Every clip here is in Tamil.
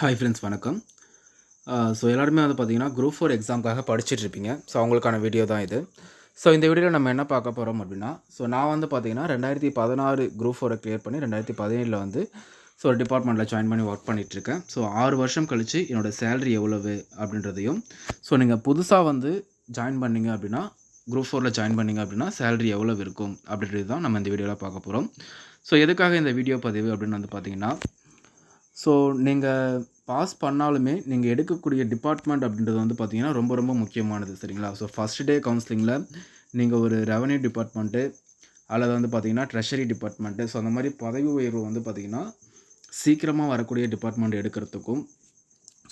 ஹாய் ஃப்ரெண்ட்ஸ் வணக்கம். ஸோ எல்லாருமே வந்து பார்த்தீங்கன்னா குரூப் ஃபோர் எக்ஸாமுக்காக படிச்சுட்ருப்பீங்க. ஸோ அவங்களுக்கான வீடியோ தான் இது. ஸோ இந்த வீடியோவில் நம்ம என்ன பார்க்க போகிறோம் அப்படின்னா ஸோ நான் வந்து பார்த்தீங்கன்னா ரெண்டாயிரத்தி பதினாறு குரூப் ஃபோரை கிளியர் பண்ணி ரெண்டாயிரத்தி பதினேழில் வந்து ஸோ ஒரு டிபார்ட்மெண்ட்டில் ஜாயின் பண்ணி ஒர்க் பண்ணிகிட்ருக்கேன் ஸோ ஆறு வருஷம் கழித்து என்னோடய சேலரி எவ்வளவு அப்படின்றதையும் ஸோ நீங்கள் புதுசாக வந்து ஜாயின் பண்ணீங்க அப்படின்னா குரூப் ஃபோரில் ஜாயின் பண்ணீங்க அப்படின்னா சேலரி எவ்வளவு இருக்கும் அப்படின்றது தான் நம்ம இந்த வீடியோவில் பார்க்க போகிறோம் ஸோ எதுக்காக இந்த வீடியோ பதிவு அப்படின்னு வந்து பார்த்தீங்கன்னா ஸோ நீங்கள் பாஸ் பண்ணாலுமே நீங்கள் எடுக்கக்கூடிய டிபார்ட்மெண்ட் அப்படின்றது வந்து பார்த்தீங்கன்னா ரொம்ப ரொம்ப முக்கியமானது சரிங்களா? ஸோ ஃபஸ்ட் டே கவுன்சிலிங்கில் நீங்கள் ஒரு ரெவன்யூ டிபார்ட்மெண்ட்டு அல்லது வந்து பார்த்தீங்கன்னா ட்ரெஷரி டிபார்ட்மெண்ட்டு ஸோ அந்த மாதிரி பதவி உயர்வு வந்து பார்த்திங்கன்னா சீக்கிரமாக வரக்கூடிய டிபார்ட்மெண்ட் எடுக்கிறதுக்கும்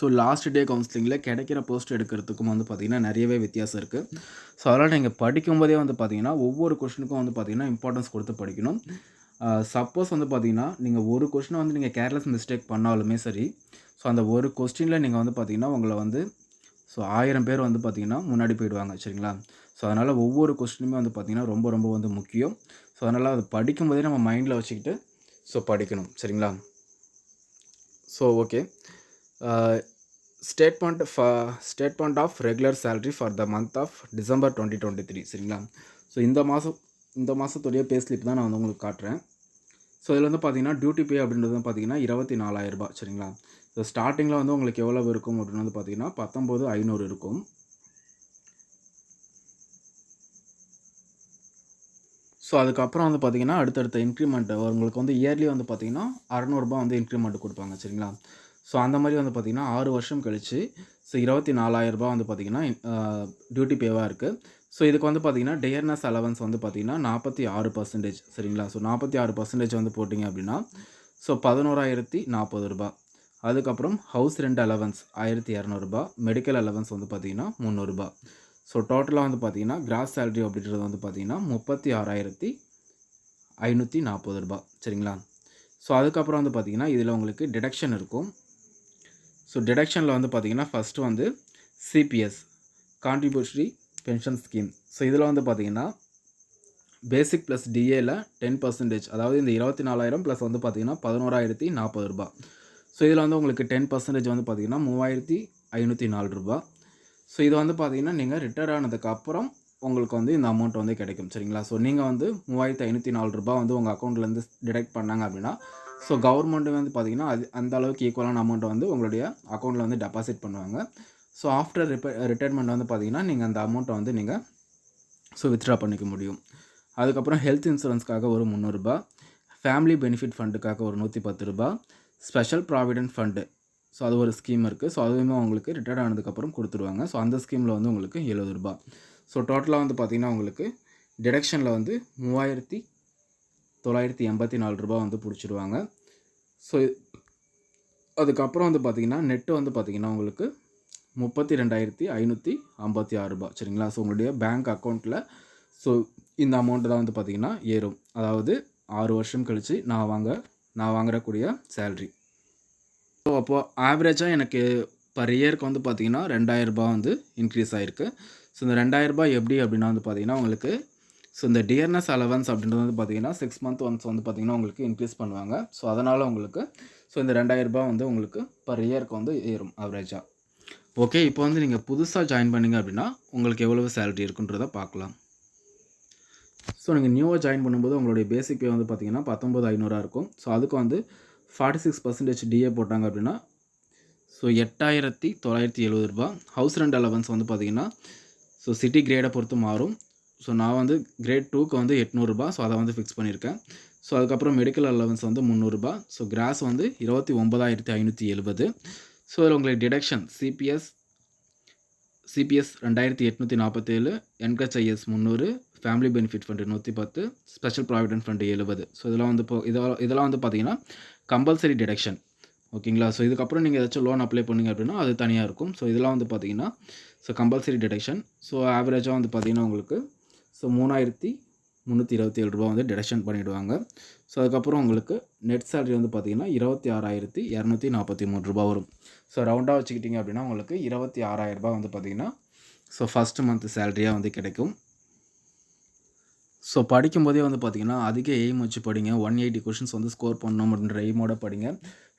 ஸோ லாஸ்ட் டே கவுன்சிலிங்கில் கிடைக்கிற போஸ்ட் எடுக்கிறதுக்கும் வந்து பார்த்திங்கன்னா நிறையவே வித்தியாசம் இருக்குது ஸோ அதனால் நீங்கள் படிக்கும்போதே வந்து பார்த்தீங்கன்னா ஒவ்வொரு கொஷனுக்கும் வந்து பார்த்தீங்கன்னா இம்பார்ட்டன்ஸ் கொடுத்து படிக்கணும். சப்போஸ் வந்து பார்த்தீங்கன்னா நீங்கள் ஒரு கொஸ்டினை வந்து நீங்கள் கேர்லெஸ் மிஸ்டேக் பண்ணாலுமே சரி ஸோ அந்த ஒரு கொஸ்டினில் நீங்கள் வந்து பார்த்தீங்கன்னா உங்களை வந்து ஸோ ஆயிரம் பேர் வந்து பார்த்திங்கன்னா முன்னாடி போயிடுவாங்க சரிங்களா? ஸோ அதனால் ஒவ்வொரு கொஸ்டினுமே வந்து பார்த்திங்கன்னா ரொம்ப ரொம்ப வந்து முக்கியம். ஸோ அதனால் அது படிக்கும்போதே நம்ம மைண்டில் வச்சுக்கிட்டு ஸோ படிக்கணும் சரிங்களா? ஸோ ஓகே ஸ்டேட்மெண்ட் ஃப statement of regular salary for the month of December twenty twenty three சரிங்களா? ஸோ இந்த மாதம் இந்த மாதத்துடைய பே ஸ்லிப் தான் நான் வந்து உங்களுக்கு காட்டுறேன். ஸோ இதில் வந்து பார்த்தீங்கன்னா டியூட்டி பே அப்படின்றது வந்து பார்த்தீங்கன்னா இருபத்தி நாலாயிரரூபா சரிங்களா? ஸோ ஸ்டார்டிங்கில் வந்து உங்களுக்கு எவ்வளோ இருக்கும் அப்படின்னு வந்து பார்த்தீங்கன்னா பத்தொம்போது ஐநூறு இருக்கும். ஸோ அதுக்கப்புறம் வந்து பார்த்தீங்கன்னா அடுத்தடுத்த இன்க்ரிமெண்ட் உங்களுக்கு வந்து இயர்லி வந்து பார்த்தீங்கன்னா அறநூறுபா வந்து இன்க்ரிமெண்ட் கொடுப்பாங்க சரிங்களா? ஸோ அந்த மாதிரி வந்து பார்த்திங்கன்னா ஆறு வருஷம் கழித்து ஸோ இருபத்தி நாலாயிரரூபா வந்து பார்த்திங்கன்னா டியூட்டி பேவாக இருக்குது ஸோ இதுக்கு வந்து பார்த்திங்கன்னா டேர்னஸ் அலவன்ஸ் வந்து பார்த்திங்கன்னா நாற்பத்தி ஆறு பர்சன்டேஜ் சரிங்களா? ஸோ நாற்பத்தி ஆறு பர்சன்டேஜ் வந்து போட்டிங்க அப்படின்னா ஸோ பதினோராயிரத்தி நாற்பது ரூபா. அதுக்கப்புறம் ஹவுஸ் ரெண்ட் அலவன்ஸ் ஆயிரத்தி இரநூறுபா மெடிக்கல் அலவன்ஸ் வந்து பார்த்திங்கன்னா முந்நூறுரூபா ஸோ டோட்டலாக வந்து பார்த்திங்கன்னா கிராஸ் சேலரி அப்படின்றது வந்து பார்த்திங்கன்னா முப்பத்தி ஆறாயிரத்தி ஐநூற்றி நாற்பது ரூபா. சரிங்களா? ஸோ அதுக்கப்புறம் வந்து பார்த்திங்கன்னா இதில் உங்களுக்கு டிடக்ஷன் இருக்கும். ஸோ டிடக்ஷனில் வந்து பார்த்திங்கன்னா ஃபஸ்ட்டு வந்து CPS contributory pension scheme so இதில் வந்து பார்த்திங்கன்னா பேசிக் ப்ளஸ் டிஏல டென் பர்சன்டேஜ் அதாவது இந்த இருபத்தி நாலாயிரம் ப்ளஸ் வந்து பார்த்திங்கன்னா பதினோராயிரத்தி நாற்பது ரூபா. ஸோ இதில் வந்து உங்களுக்கு டென் பர்சன்டேஜ் வந்து பார்த்திங்கன்னா மூவாயிரத்தி ஐநூற்றி நாலு ரூபா. ஸோ இது வந்து பார்த்திங்கன்னா நீங்கள் ரிட்டையர் ஆனதுக்கப்புறம் உங்களுக்கு வந்து இந்த அமௌண்ட் வந்து கிடைக்கும். சரிங்களா? ஸோ நீங்கள் வந்து மூவாயிரத்தி ஐநூற்றி நாலு ரூபா வந்து உங்கள் அக்கௌண்ட்லேருந்து டிடெக்ட் பண்ணாங்க அப்படின்னா ஸோ கவர்மெண்ட்டு வந்து பார்த்திங்கன்னா அது அந்த அளவுக்கு ஈக்குவலான அமௌண்ட்டை வந்து உங்களுடைய அக்கௌண்ட்டில் வந்து டெபாசிட் பண்ணுவாங்க. ஸோ ஆஃப்டர் ரிப்ப ரிட்டைர்மெண்ட் வந்து பார்த்திங்கன்னா நீங்கள் அந்த அமௌண்ட்டை வந்து நீங்கள் ஸோ வித்ட்ரா பண்ணிக்க முடியும். அதுக்கப்புறம் ஹெல்த் இன்சூரன்ஸ்க்காக ஒரு முந்நூறுரூபா ஃபேமிலி பெனிஃபிட் ஃபண்டுக்காக ஒரு நூற்றி பத்து ரூபா ஸ்பெஷல் ப்ராவிடென்ட் ஃபண்டு ஸோ அது ஒரு ஸ்கீம் இருக்குது ஸோ அதுவுமே உங்களுக்கு ரிட்டையர்ட் ஆனதுக்கப்புறம் கொடுத்துருவாங்க. ஸோ அந்த ஸ்கீமில் வந்து உங்களுக்கு எழுபது ரூபா ஸோ டோட்டலாக வந்து பார்த்திங்கன்னா உங்களுக்கு டிடக்ஷனில் வந்து மூவாயிரத்தி தொள்ளாயிரத்தி எண்பத்தி நாலு ரூபா வந்து பிடிச்சிருவாங்க. ஸோ அதுக்கப்புறம் வந்து பார்த்திங்கன்னா நெட்டு வந்து பார்த்திங்கன்னா உங்களுக்கு முப்பத்தி ரெண்டாயிரத்தி ஐநூற்றி ஐம்பத்தி ஆறு ரூபா சரிங்களா? ஸோ உங்களுடைய பேங்க் அக்கௌண்ட்டில் ஸோ இந்த அமௌண்ட்டு தான் வந்து பார்த்திங்கன்னா ஏறும். அதாவது ஆறு வருஷம் கழித்து நான் வாங்க நான் வாங்குறக்கூடிய சேல்ரி ஸோ அப்போது ஆவரேஜாக எனக்கு பர் இயருக்கு வந்து பார்த்திங்கன்னா ரெண்டாயிரரூபா வந்து இன்க்ரீஸ் ஆகிருக்கு ஸோ இந்த ரெண்டாயிரரூபா எப்படி அப்படின்னா வந்து பார்த்திங்கன்னா உங்களுக்கு ஸோ இந்த டியர்னஸ் அலவன்ஸ் அப்படின்றது வந்து பார்த்திங்கன்னா சிக்ஸ் மந்த் ஒன்ஸ் வந்து பார்த்திங்கன்னா உங்களுக்கு இன்க்ரீஸ் பண்ணுவாங்க. ஸோ அதனால் உங்களுக்கு ஸோ இந்த ரெண்டாயிரரூபா வந்து உங்களுக்கு பர் இயருக்கு வந்து ஏறும் ஆவரேஜாக ஓகே இப்போ வந்து நீங்கள் புதுசாக ஜாயின் பண்ணிங்க அப்படின்னா உங்களுக்கு எவ்வளவு சேலரி இருக்குன்றதை பார்க்கலாம். ஸோ நீங்கள் நியூவாக ஜாயின் பண்ணும்போது உங்களுடைய பேசிக் பே வந்து பார்த்தீங்கன்னா பத்தொம்பது ஐநூறாக இருக்கும். ஸோ அதுக்கு வந்து ஃபார்ட்டி சிக்ஸ் பர்சன்டேஜ் டிஏ போட்டாங்க அப்படின்னா ஸோ எட்டாயிரத்தி தொள்ளாயிரத்தி எழுபது ரூபா. ஹவுஸ் ரெண்ட் அலவன்ஸ் வந்து பார்த்திங்கன்னா ஸோ சிட்டி கிரேடை பொறுத்து மாறும். ஸோ நான் வந்து கிரேட் டூக்கு வந்து எட்நூறுபா ஸோ அதை வந்து ஃபிக்ஸ் பண்ணியிருக்கேன். ஸோ அதுக்கப்புறம் மெடிக்கல் அலவன்ஸ் வந்து முந்நூறுரூபா ஸோ கிராஸ் வந்து இருபத்தி ஒன்பதாயிரத்தி ஐநூற்றி எழுபது. ஸோ இதில் உங்களுக்கு டிடக்ஷன் சிபிஎஸ் சிபிஎஸ் ரெண்டாயிரத்தி எட்நூற்றி நாற்பத்தேழு என்ஹெச்ஐஎஸ் முந்நூறு ஃபேமிலி பெனிஃபிட் ஃபண்டு நூற்றி பத்து ஸ்பெஷல் ப்ராவிடென்ட் ஃபண்டு எழுபது. ஸோ இதெல்லாம் வந்து இப்போ இதெல்லாம் இதெல்லாம் வந்து பார்த்தீங்கன்னா கம்பல்சரி டிடக்ஷன் ஓகேங்களா ஸோ இதுக்கப்புறம் நீங்கள் ஏதாச்சும் லோன் அப்ளை பண்ணுங்க அப்படின்னா அது தனியாக இருக்கும். ஸோ இதெல்லாம் வந்து பார்த்தீங்கன்னா ஸோ கம்பல்சரி டிடக்ஷன் ஸோ ஆவரேஜாக வந்து பார்த்தீங்கன்னா உங்களுக்கு ஸோ மூணாயிரத்தி முந்நூற்றி இருபத்தி ஏழு ரூபா வந்து டிடக்ஷன் பண்ணிவிடுவாங்க ஸோ அதுக்கப்புறம் உங்களுக்கு நெட் சேலரி வந்து பார்த்திங்கன்னா இருபத்தி ஆறாயிரத்தி இரநூத்தி நாற்பத்தி மூணு ரூபா வரும். ஸோ ரவுண்டாக வச்சுக்கிட்டிங்க அப்படின்னா உங்களுக்கு இருபத்தி ஆறாயிரரூபா வந்து பார்த்திங்கன்னா ஸோ ஃபஸ்ட்டு மந்த் சேலரியாக வந்து கிடைக்கும். ஸோ படிக்கும்போதே வந்து பார்த்திங்கன்னா அதிக எய்ம் வச்சு படிங்க. ஒன் எயிட்டி கொஷின்ஸ் வந்து ஸ்கோர் பண்ணணும் அப்படின்ற எய்மோட படிங்க.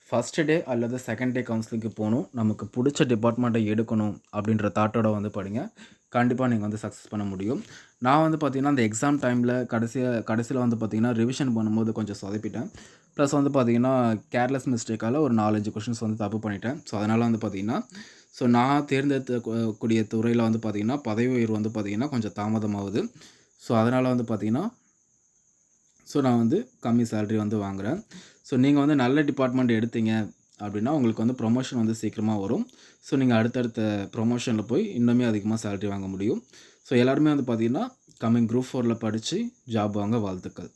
ஃபஸ்ட்டு டே அல்லது செகண்ட் டே கவுன்சிலிங்க்கு போகணும். நமக்கு பிடிச்ச டிபார்ட்மெண்ட்டை எடுக்கணும் அப்படின்ற தாட்டோட வந்து படிங்க. கண்டிப்பாக நீங்கள் வந்து சக்ஸஸ் பண்ண முடியும். நான் வந்து பார்த்திங்கன்னா அந்த எக்ஸாம் டைமில் கடைசியாக கடைசியில் வந்து பார்த்திங்கன்னா ரிவிஷன் பண்ணும்போது கொஞ்சம் சொதப்பிட்டேன். ப்ளஸ் வந்து பார்த்தீங்கன்னா கேர்லெஸ் மிஸ்டேக்கால் ஒரு நாலஞ்சு கொஷின்ஸ் வந்து தப்பு பண்ணிட்டேன். ஸோ அதனால் வந்து பார்த்திங்கன்னா ஸோ நான் தேர்ந்தெடுத்த கூடிய துறையில் வந்து பார்த்தீங்கன்னா பதவி உயர்வு வந்து பார்த்திங்கன்னா கொஞ்சம் தாமதமாகுது. ஸோ அதனால் வந்து பார்த்திங்கன்னா ஸோ நான் வந்து கம்மி சேலரி வந்து வாங்குகிறேன் ஸோ நீங்கள் வந்து நல்ல டிபார்ட்மெண்ட் எடுத்தீங்க அப்படின்னா உங்களுக்கு வந்து ப்ரொமோஷன் வந்து சீக்கிரமாக வரும். ஸோ நீங்கள் அடுத்தடுத்த ப்ரொமோஷனில் போய் இன்னுமே அதிகமாக சேலரி வாங்க முடியும். ஸோ எல்லாருமே வந்து பார்த்தீங்கன்னா கம்மிங் குரூப் ஃபோரில் படித்து ஜாப் வாங்க வாழ்த்துக்கள்.